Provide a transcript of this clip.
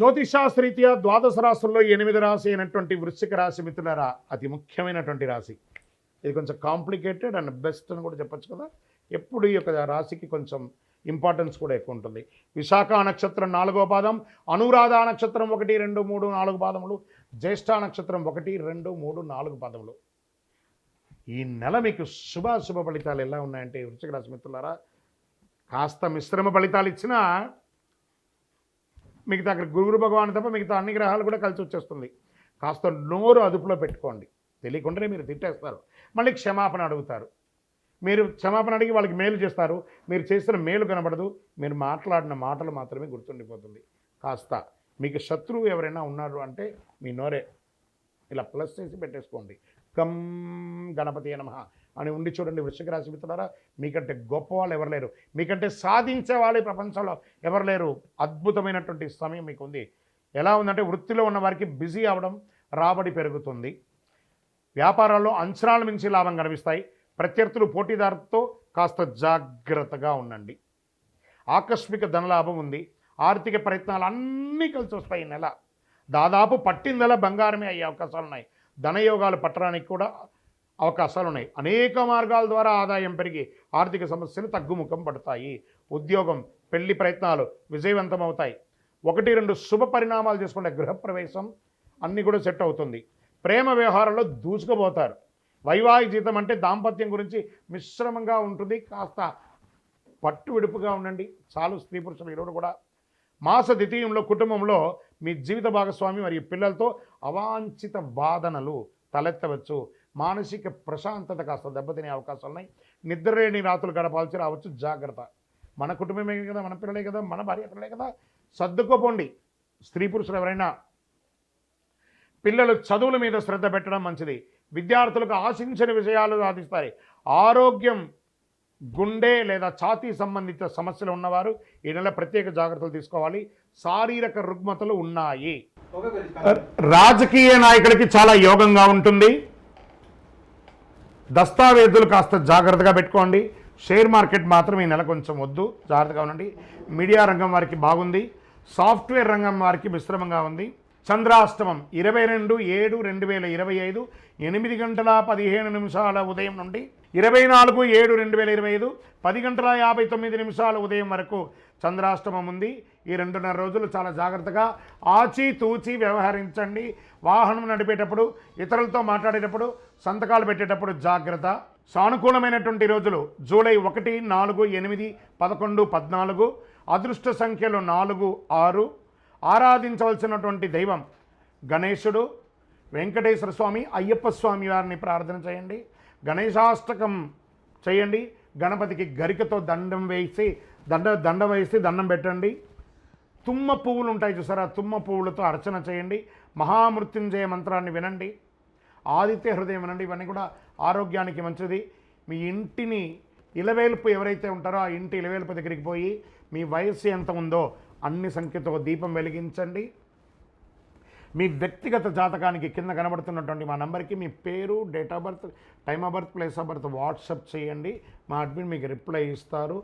జ్యోతిషాస్త్రీత్యా ద్వాదశ రాశుల్లో ఎనిమిది రాశి అయినటువంటి వృశ్చిక రాశి మిత్రులరా అతి ముఖ్యమైనటువంటి రాశి. ఇది కొంచెం కాంప్లికేటెడ్ అండ్ బెస్ట్ అని కూడా చెప్పొచ్చు కదా. ఎప్పుడు ఈ యొక్క రాశికి కొంచెం ఇంపార్టెన్స్ కూడా ఎక్కువ ఉంటుంది. విశాఖ నక్షత్రం నాలుగో పాదం అనురాధ నక్షత్రం ఒకటి రెండు మూడు నాలుగు పాదములు జ్యేష్ఠ నక్షత్రం ఒకటి రెండు మూడు నాలుగు పాదములు. ఈ నెల మీకు శుభాశుభ ఫలితాలు ఎలా ఉన్నాయంటే వృశ్చిక రాశి మిత్రులారా కాస్త మిశ్రమ ఫలితాలు ఇచ్చినా మిగతా అక్కడ గురువు భగవాన్ తప్ప మిగతా అన్ని గ్రహాలు కూడా కలిసి వచ్చేస్తుంది. కాస్త నోరు అదుపులో పెట్టుకోండి. తెలియకుండానే మీరు తిట్టేస్తారు. మళ్ళీ క్షమాపణ అడుగుతారు. మీరు క్షమాపణ అడిగి వాళ్ళకి మేలు చేస్తారు. మీరు చేసిన మేలు కనబడదు. మీరు మాట్లాడిన మాటలు మాత్రమే గుర్తుండిపోతుంది. కాస్త మీకు శత్రువు ఎవరైనా ఉన్నారు అంటే మీ నోరే. ఇలా ప్లస్ చేసి పెట్టేసుకోండి. కం గణపతి నమః అని ఉండి చూడండి వృశ్చిక రాశి మిత్రులారా మీకంటే గొప్ప వాళ్ళు ఎవరు లేరు. మీకంటే సాధించే వాళ్ళు ప్రపంచంలో ఎవరు లేరు. అద్భుతమైనటువంటి సమయం మీకు ఉంది ఎలా ఉందంటే వృత్తిలో ఉన్న వారికి బిజీ అవ్వడం రాబడి పెరుగుతుంది. వ్యాపారాల్లో అంచనాల మించి లాభం కనిపిస్తాయి. ప్రత్యర్థులు పోటీదారుతో కాస్త జాగ్రత్తగా ఉండండి. ఆకస్మిక ధనలాభం ఉంది. ఆర్థిక ప్రయత్నాలు అన్నీ కలిసి వస్తాయి ఈ నెల. దాదాపు పట్టిందల బంగారమే అయ్యే అవకాశాలు ఉన్నాయి. ధనయోగాలు పట్టడానికి కూడా అవకాశాలు ఉన్నాయి. అనేక మార్గాల ద్వారా ఆదాయం పెరిగి ఆర్థిక సమస్యలు తగ్గుముఖం పడతాయి. ఉద్యోగం పెళ్ళి ప్రయత్నాలు విజయవంతం అవుతాయి ఒకటి రెండు శుభ పరిణామాలు తీసుకుంటే గృహప్రవేశం అన్నీ కూడా సెట్ అవుతుంది. ప్రేమ వ్యవహారంలో దూసుకుపోతారు. వైవాహిక జీతం అంటే దాంపత్యం గురించి మిశ్రమంగా ఉంటుంది. కాస్త పట్టు విడుపుగా ఉండండి. చాలు స్త్రీ పురుషులు ఈరోజు కూడా మాస ద్వితీయంలో కుటుంబంలో మీ జీవిత భాగస్వామి మరియు పిల్లలతో అవాంఛిత బాధనలు తలెత్తవచ్చు. మానసిక ప్రశాంతత కాస్త దెబ్బతినే అవకాశాలు ఉన్నాయి. నిద్రలేని రాత్రులు గడపాల్సి రావచ్చు. జాగ్రత్త. మన కుటుంబమే కదా మన పిల్లలే కదా మన భార్య పిల్లలే కదా. సర్దుకోపోండి. స్త్రీ పురుషులు ఎవరైనా పిల్లలు చదువుల మీద శ్రద్ధ పెట్టడం మంచిది. విద్యార్థులకు ఆశించిన విషయాలు సాధిస్తాయి. ఆరోగ్యం గుండె లేదా ఛాతీ సంబంధిత సమస్యలు ఉన్నవారు ఈ నెల ప్రత్యేక జాగ్రత్తలు తీసుకోవాలి. శారీరక రుగ్మతలు ఉన్నాయి. రాజకీయ నాయకులకి చాలా యోగంగా ఉంటుంది. దస్తావేజులు కాస్త జాగ్రత్తగా పెట్టుకోండి. షేర్ మార్కెట్ మాత్రం ఈ నెల కొంచెం వద్దు. జాగ్రత్తగా ఉండండి. మీడియా రంగం వారికి బాగుంది. సాఫ్ట్వేర్ రంగం వారికి మిశ్రమంగా ఉంది. చంద్రాష్టమం ఇరవై రెండు ఏడు రెండు వేల ఇరవై ఐదు ఎనిమిది గంటల పదిహేను నిమిషాల ఉదయం నుండి ఇరవై నాలుగు ఏడు రెండు వేల ఇరవై ఐదు పది గంటల యాభై తొమ్మిది నిమిషాల ఉదయం వరకు చంద్రాష్టమం ఉంది. ఈ రెండున్నర రోజులు చాలా జాగ్రత్తగా ఆచి తూచి వ్యవహరించండి. వాహనం నడిపేటప్పుడు ఇతరులతో మాట్లాడేటప్పుడు సంతకాలు పెట్టేటప్పుడు జాగ్రత్త. సానుకూలమైనటువంటి రోజులు జూలై ఒకటి నాలుగు ఎనిమిది పదకొండు పద్నాలుగు అదృష్ట సంఖ్యలు నాలుగు ఆరు. ఆరాధించవలసినటువంటి దైవం గణేశుడు వెంకటేశ్వర స్వామి అయ్యప్ప స్వామి వారిని ప్రార్థన చేయండి. గణేశాష్టకం చేయండి. గణపతికి గరికతో దండం వేసి దండ దండ వేసి దండం పెట్టండి. తుమ్మ పువ్వులు ఉంటాయి చూసారా? తుమ్మ పువ్వులతో అర్చన చేయండి. మహామృత్యుంజయ మంత్రాన్ని వినండి. ఆదిత్య హృదయం వినండి. ఇవన్నీ కూడా ఆరోగ్యానికి మంచిది. మీ ఇంటిని ఇలవేల్పు ఎవరైతే ఉంటారో ఆ ఇంటి ఇలవేల్పు దగ్గరికి పోయి మీ వయస్సు ఎంత ఉందో అన్ని సంఖ్యతో దీపం వెలిగించండి. మీ వ్యక్తిగత జాతకానికి కింద కనబడుతున్నటువంటి మా నెంబర్కి మీ పేరు date of birth time of birth place of birth WhatsApp చేయండి. మా అడ్మిన్ మీకు రిప్లై ఇస్తారు.